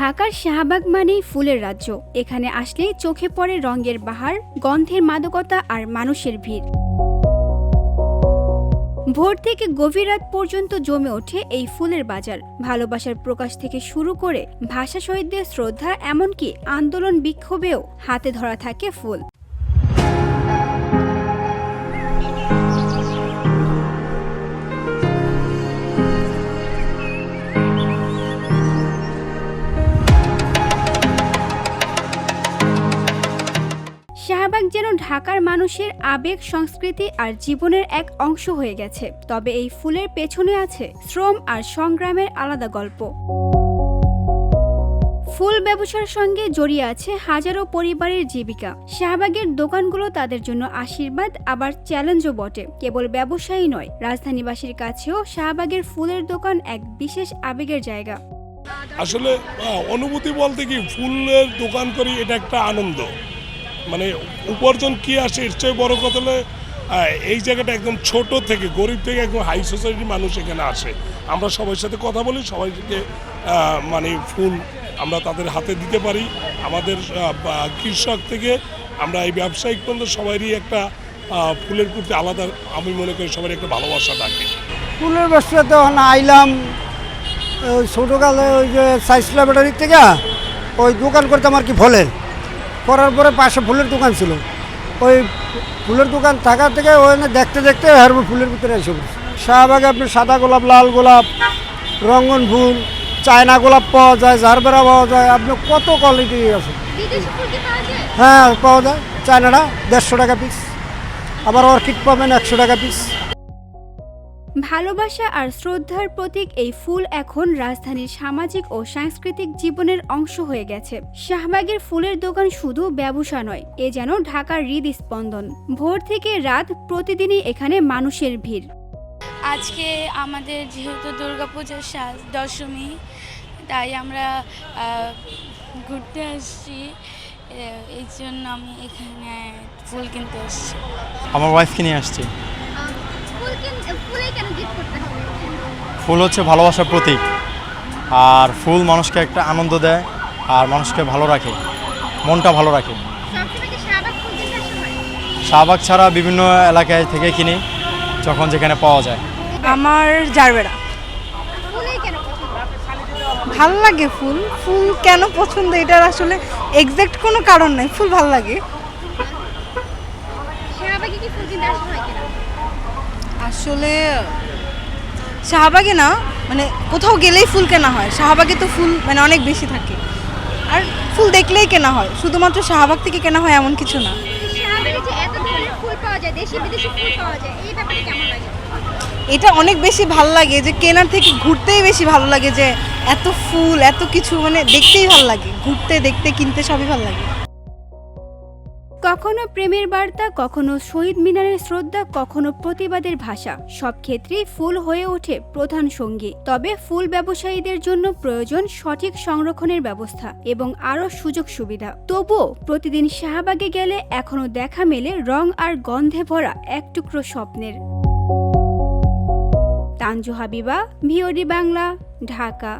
ঢাকার শাহবাগ মানেই ফুলের রাজ্য। এখানে আসলে চোখে পড়ে রঙের বাহার, গন্ধের মাদকতা আর মানুষের ভিড়। ভোর থেকে গভীর রাত পর্যন্ত জমে ওঠে এই ফুলের বাজার। ভালোবাসার প্রকাশ থেকে শুরু করে ভাষা শহীদদের শ্রদ্ধা, এমনকি আন্দোলন বিক্ষোভেও হাতে ধরা থাকে ফুল। শাহবাগ যেন ঢাকার মানুষের আবেগ, সংস্কৃতি আর জীবনের এক অংশ হয়ে গেছে। তবে এই ফুলের পেছনে আছে শ্রম আর সংগ্রামের আলাদা গল্প। ফুল ব্যবসার সঙ্গে জড়িয়ে আছে হাজারো পরিবারের জীবিকা। শাহবাগের দোকানগুলো তাদের জন্য আশীর্বাদ, আবার চ্যালেঞ্জও বটে। কেবল ব্যবসায়ী নয়, রাজধানীবাসীর কাছেও শাহবাগের ফুলের দোকান এক বিশেষ আবেগের জায়গা। আসলে অনুভূতি বলতে কি, ফুলের দোকান করি এটা একটা আনন্দ। মানে উপার্জন কি আসে, এর চেয়ে বড় কথা হলে এই জায়গাটা একদম ছোট থেকে, গরিব থেকে একদম হাই সোসাইটির মানুষ এখানে আসে। আমরা সবার সাথে কথা বলি, সবাইকে মানে ফুল আমরা তাদের হাতে দিতে পারি। আমাদের কৃষক থেকে আমরা এই ব্যবসায়িক পর্যন্ত সবারই একটা ফুলের প্রতি আলাদা, আমি মনে করি সবারই একটা ভালোবাসা থাকে। ফুলের ব্যবসাতে তখন আইলাম ছোটোকালে ওই যে সাইসলা ব্যাটারির থেকে, ওই দোকান করতাম আর কি ফলের। করার পরে পাশে ফুলের দোকান ছিল। ওই ফুলের দোকান থাকার থেকে ওখানে দেখতে দেখতে হারব ফুলের ভিতরে এসে পড়ছি। শাহবাগে আপনি সাদা গোলাপ লাল গোলাপ রঙ্গন ফুল চায়না গোলাপ পাওয়া যায় ঝাড়বেরা পাওয়া যায় আপনি কত কোয়ালিটি আছে হ্যাঁ পাওয়া যায়। চায়নাটা দেড়শো টাকা পিস আবার অর্কিড পাবেন একশো টাকা পিস ভালোবাসা আর শ্রদ্ধার প্রতীক এই ফুল এখন রাজধানীর সামাজিক ও সাংস্কৃতিক জীবনের অংশ হয়ে গেছে। শাহবাগের ফুলের দোকান শুধু ব্যবসা নয় এ যেন ঢাকার হৃদস্পন্দন। ভোর থেকে রাত প্রতিদিনই এখানে মানুষের ভিড়। আজকে আমাদের যেহেতু দুর্গাপূজার সা- দশমী তাই আমরা ঘুরতে আসছি। এই জন্য আমি এখানে ফুল কিনতে এসেছি। আমার ওয়াইফকে নিয়ে আসছি। ফুল কিন- ফুলে হচ্ছে ভালোবাসার প্রতীক। আর ফুল মানুষকে একটা আনন্দ দেয় আর মানুষকে ভালো রাখে মনটা ভালো রাখে। শাহবাগ হয়? ছাড়া বিভিন্ন এলাকায় থেকে কিনি যখন যেখানে পাওয়া যায়। আমার জারবেরা। ফুলেই কেন পছন্দ? ভালো লাগে ফুল। ফুল কেন পছন্দ? এটার আসলে এক্সাক্ট কোনো কারণ নাই। ফুল ভালো লাগে। আসলে শাহবাগে না মানে কোথাও গেলেই ফুল কেনা হয়। শাহবাগে তো ফুল মানে অনেক বেশি থাকে। আর ফুল দেখলেই কেনা হয়। শুধুমাত্র শাহবাগ থেকে কেনা হয় এমন কিছু না। এটা অনেক বেশি ভালো লাগে যে কেনার থেকে ঘুরতেই বেশি ভালো লাগে যে এত ফুল এত কিছু মানে দেখতেই ভালো লাগে। ঘুরতে দেখতে কিনতে সবই ভালো লাগে। কখনো প্রেমের বার্তা, কখনো শহীদ মিনারের শ্রদ্ধা, কখনো প্রতিবাদের ভাষা। সব ক্ষেত্রেই ফুল হয়ে ওঠে প্রধান সঙ্গী। তবে ফুল ব্যবসায়ীদের জন্য প্রয়োজন সঠিক সংরক্ষণের ব্যবস্থা এবং আরও সুযোগ সুবিধা। তবুও প্রতিদিন শাহবাগে গেলে এখনও দেখা মেলে রং আর গন্ধে ভরা এক টুকরো স্বপ্নের। তানজু হাবিবা ভিওডি বাংলা, ঢাকা।